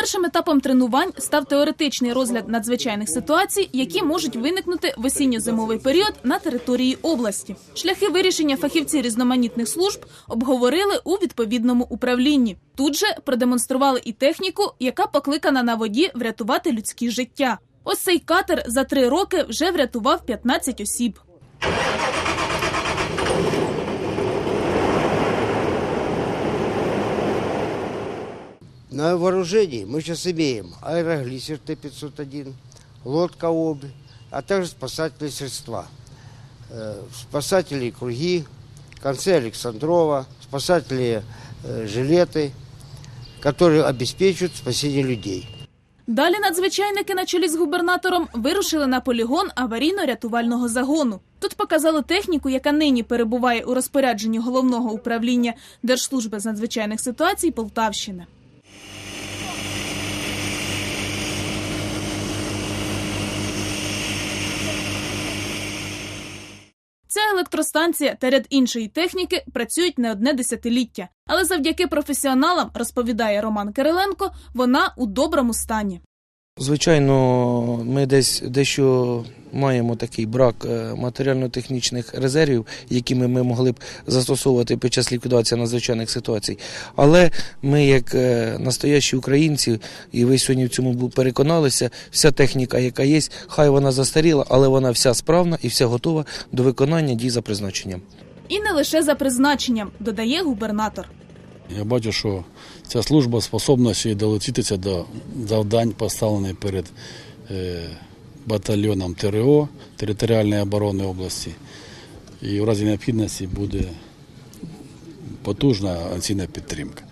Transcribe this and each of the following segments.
Першим етапом тренувань став теоретичний розгляд надзвичайних ситуацій, які можуть виникнути в осінньо-зимовий період на території області. Шляхи вирішення фахівці різноманітних служб обговорили у відповідному управлінні. Тут же продемонстрували і техніку, яка покликана на воді врятувати людські життя. Ось цей катер за три роки вже врятував 15 осіб. На вооружении мы сейчас имеем аэроглиссер Т-501, лодка ОБ, а также спасательные средства. Э, Спасательные круги, концы Александрова, спасательные э, жилеты, которые обеспечивают спасение людей. Далі надзвичайники на чолі з губернатором вирушили на полігон аварійно-рятувального загону. Тут показали техніку, яка нині перебуває у розпорядженні головного управління Держслужби з надзвичайних ситуацій Полтавщини. Електростанція та ряд іншої техніки працюють не одне десятиліття, але завдяки професіоналам, розповідає Роман Кириленко, вона у доброму стані. Звичайно, ми десь дещо маємо такий брак е, матеріально-технічних резервів, якими ми могли б застосовувати під час ліквідації надзвичайних ситуацій. Але ми, як е, настоящі українці, і ви сьогодні в цьому переконалися, вся техніка, яка є, хай вона застаріла, але вона вся справна і вся готова до виконання дій за призначенням. І не лише за призначенням, додає губернатор. Я бачу, що ця служба способна ще й долучитися до завдань, поставлених перед е, батальйоном ТРО територіальної оборони області. І в разі необхідності буде потужна анційна підтримка.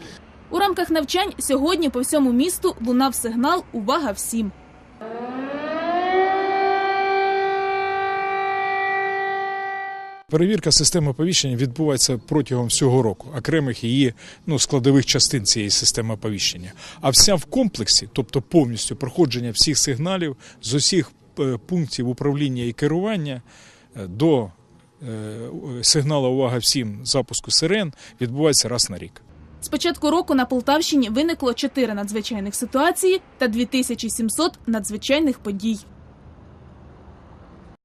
У рамках навчань сьогодні по всьому місту лунав сигнал Увага всім. Перевірка системи оповіщення відбувається протягом всього року, окремих її ну, складових частин цієї системи оповіщення. А вся в комплексі, тобто повністю проходження всіх сигналів з усіх е, пунктів управління і керування е, до е, сигналу увага всім запуску сирен відбувається раз на рік. З початку року на Полтавщині виникло 4 надзвичайних ситуації та 2700 надзвичайних подій.